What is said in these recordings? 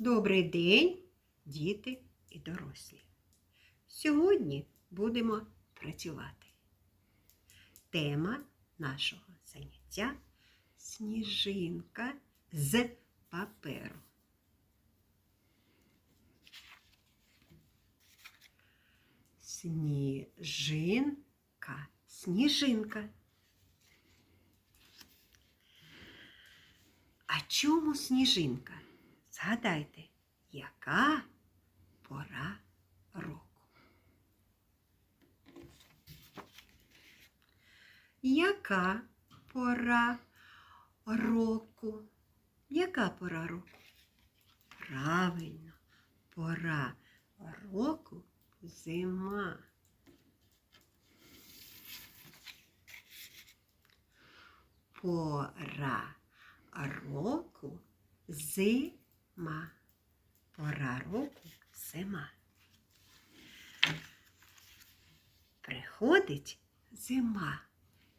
Добрий день, діти і дорослі. Сьогодні будемо працювати. Тема нашого заняття сніжинка з паперу. Сніжинка, сніжинка. А чому сніжинка? Згадайте, яка пора року? Яка пора року? Яка пора року? Правильно, пора року зима. Пора року зима. Пора року зима. Приходить зима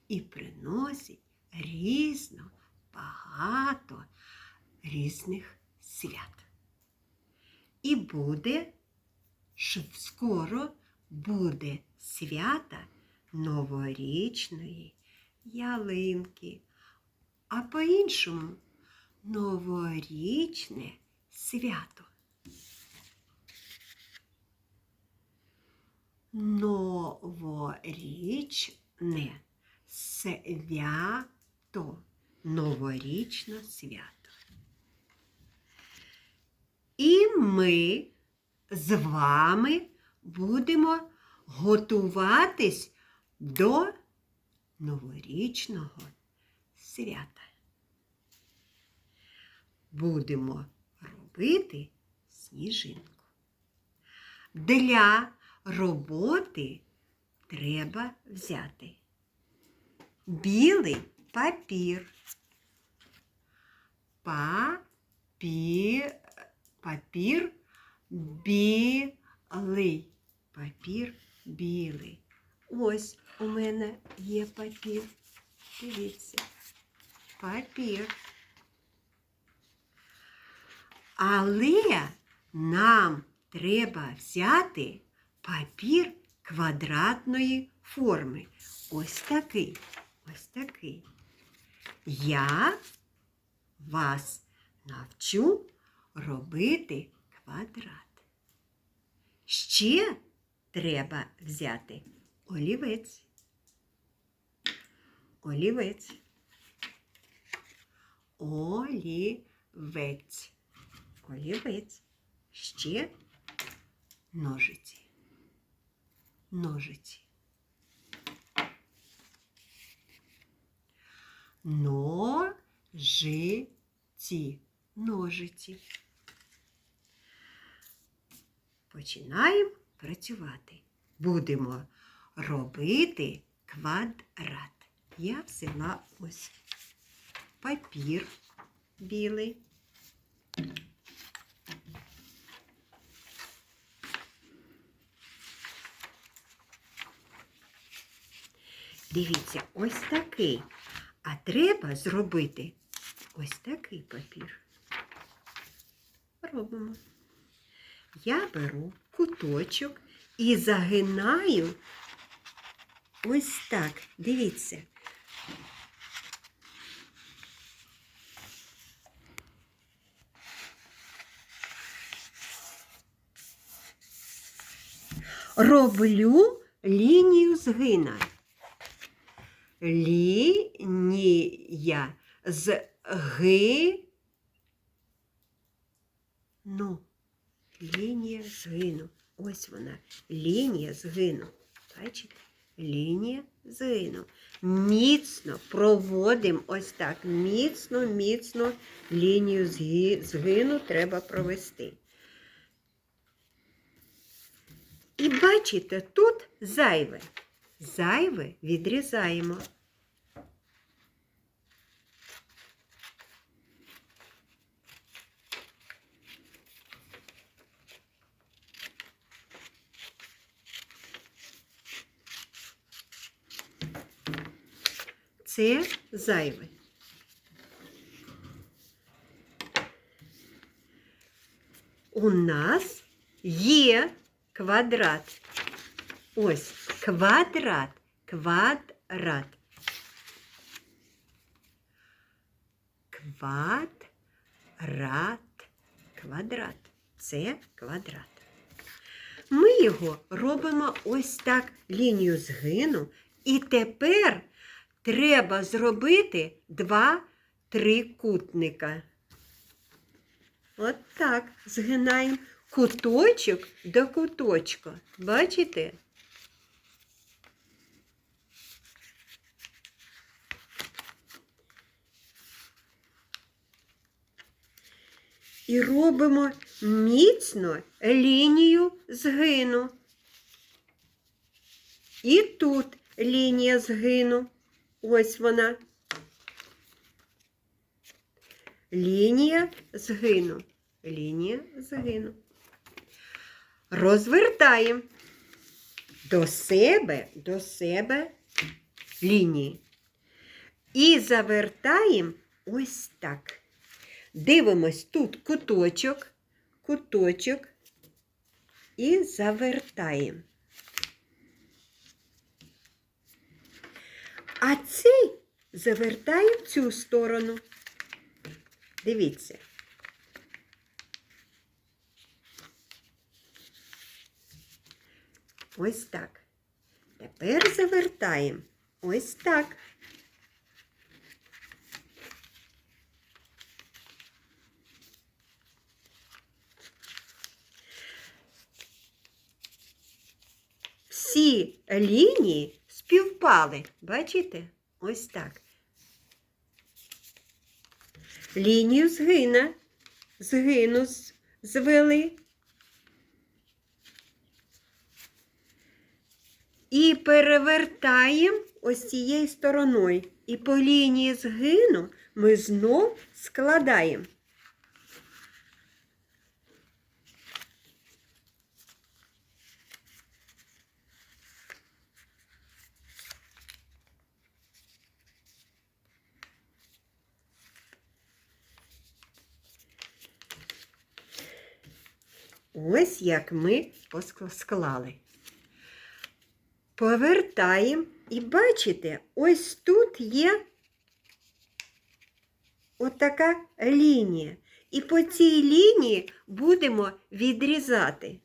і приносить різно багато різних свят. І буде, що скоро буде свята новорічної ялинки, а по-іншому новорічне свято. Новорічне свято. Новорічне свято. І ми з вами будемо готуватись до новорічного свята. Будемо робити сніжинку. Для роботи треба взяти білий папір. Папір, папір білий. Папір білий. Ось у мене є папір. Дивіться. Папір. Але нам треба взяти папір квадратної форми. Ось такий. Ось такий. Я вас навчу робити квадрат. Ще треба взяти олівець. Олівець. Олівець. Олівець. Ще ножиці. Ножиці. Ножиці. Ножиці. Починаємо працювати. Будемо робити квадрат. Я взяла ось папір білий. Дивіться, ось такий. А треба зробити ось такий папір. Робимо. Я беру куточок і загинаю ось так. Дивіться. Роблю лінію згина. Лінія з згину. Лінія згину. Ось вона. Лінія згину. Бачите? Лінія згину. Міцно проводимо ось так. Міцно, міцно лінію згину треба провести. І бачите, тут зайве. Зайве відрізаємо. Це зайве. у нас є квадрат. Ось квадрат, квадрат. Квадрат, квадрат. Це квадрат. Ми його робимо ось так лінію згину. І тепер треба зробити два трикутника. От так згинаємо куточок до куточка. Бачите? І робимо міцно лінію згину. І тут лінія згину. Ось вона. Лінія згину. Лінія згину. Розвертаємо до себе, до себе лінії. І завертаємо ось так. Дивимось тут куточок, куточок і завертаємо. А цей завертаємо в цю сторону. Дивіться. Ось так. Тепер завертаємо. Ось так. Всі лінії співпали. Бачите? Ось так. Лінію згина, згину звели. І перевертаємо ось цією стороною. І по лінії згину ми знов складаємо. Ось як ми склали. Повертаємо і бачите, ось тут є отака лінія. І по цій лінії будемо відрізати.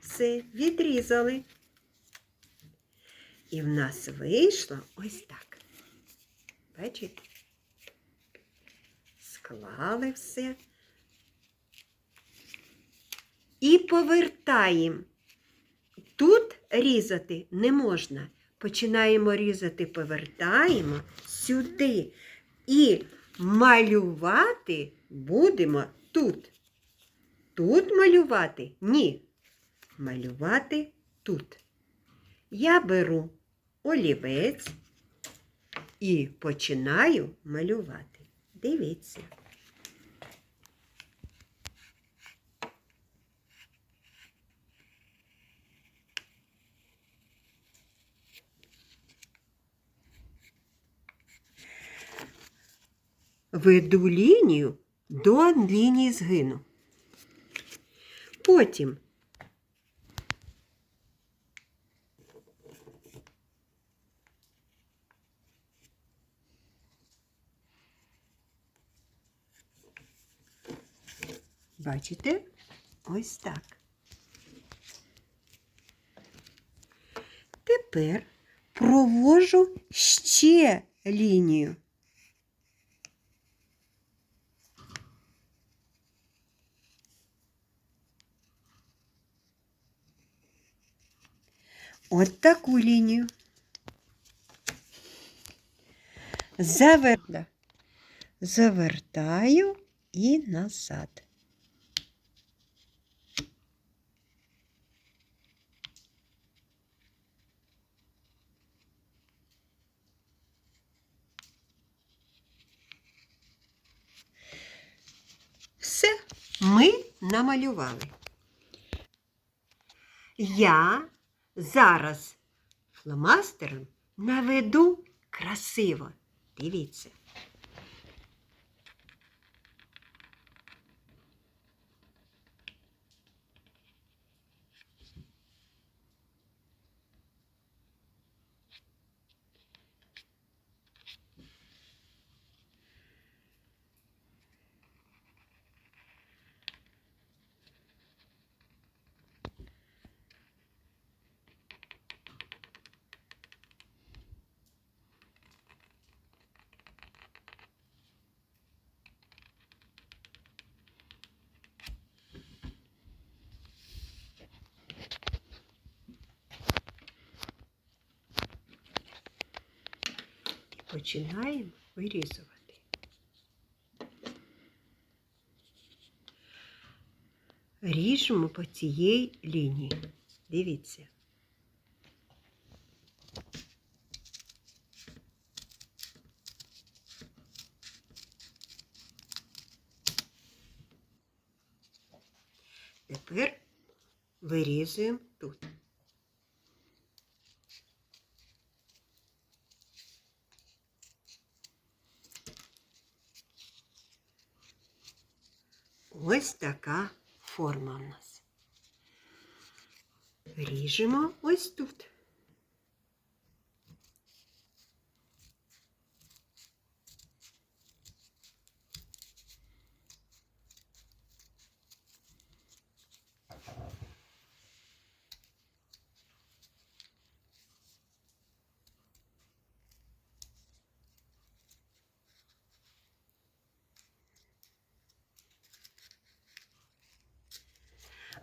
Все, відрізали. І в нас вийшло ось так. Бачите? Склали. І повертаємо. Тут різати не можна. Починаємо різати, повертаємо сюди. І малювати будемо тут. Тут малювати? Ні. Малювати тут. Я беру олівець і починаю малювати. Дивіться. Веду лінію до лінії згину. Потім Бачите? Ось так. Тепер провожу ще лінію. От таку лінію. Завер... да. Завертаю і назад. Все, ми намалювали. Я зараз фломастером наведу красиво. Дивіться. Починаємо вирізувати. Ріжемо по цієї лінії. Дивіться. Тепер вирізуємо тут. Ось така форма у нас. Ріжемо ось тут.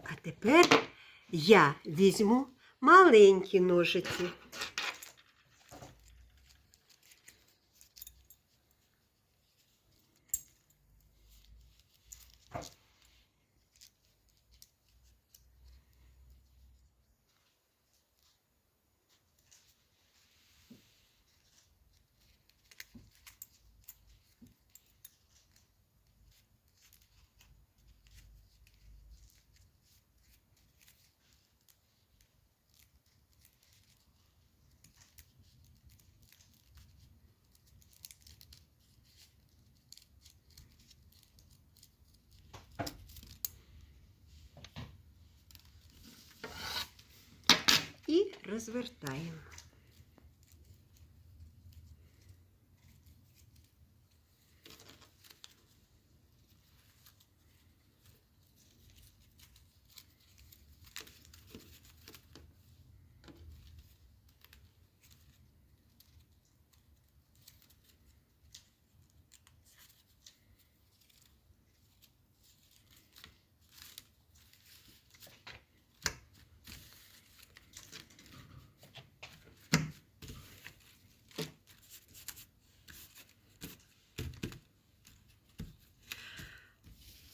А тепер я візьму маленькі ножиці. і розвертаємо.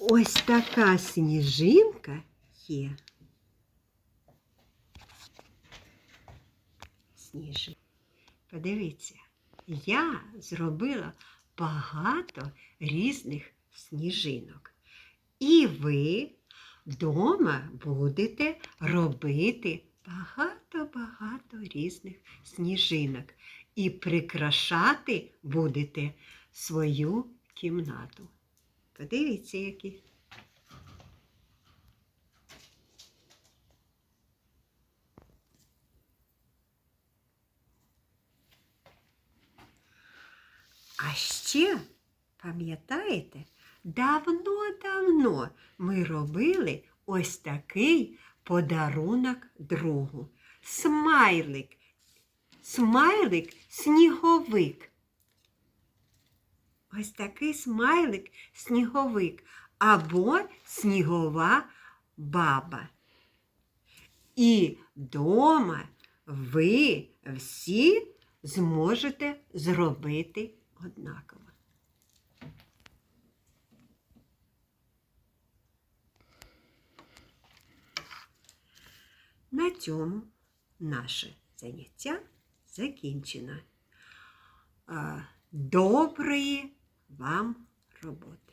Ось така сніжинка є. Сніжинка. Подивіться, я зробила багато різних сніжинок. І ви вдома будете робити багато-багато різних сніжинок. І прикрашати будете свою кімнату. Подивіться, які. А ще, пам'ятаєте, давно-давно ми робили ось такий подарунок другу. Смайлик. Смайлик сніговик. Ось такий смайлик сніговик або снігова баба. І дома ви всі зможете зробити однаково. На цьому наше заняття закінчено. Доброї вам роботи!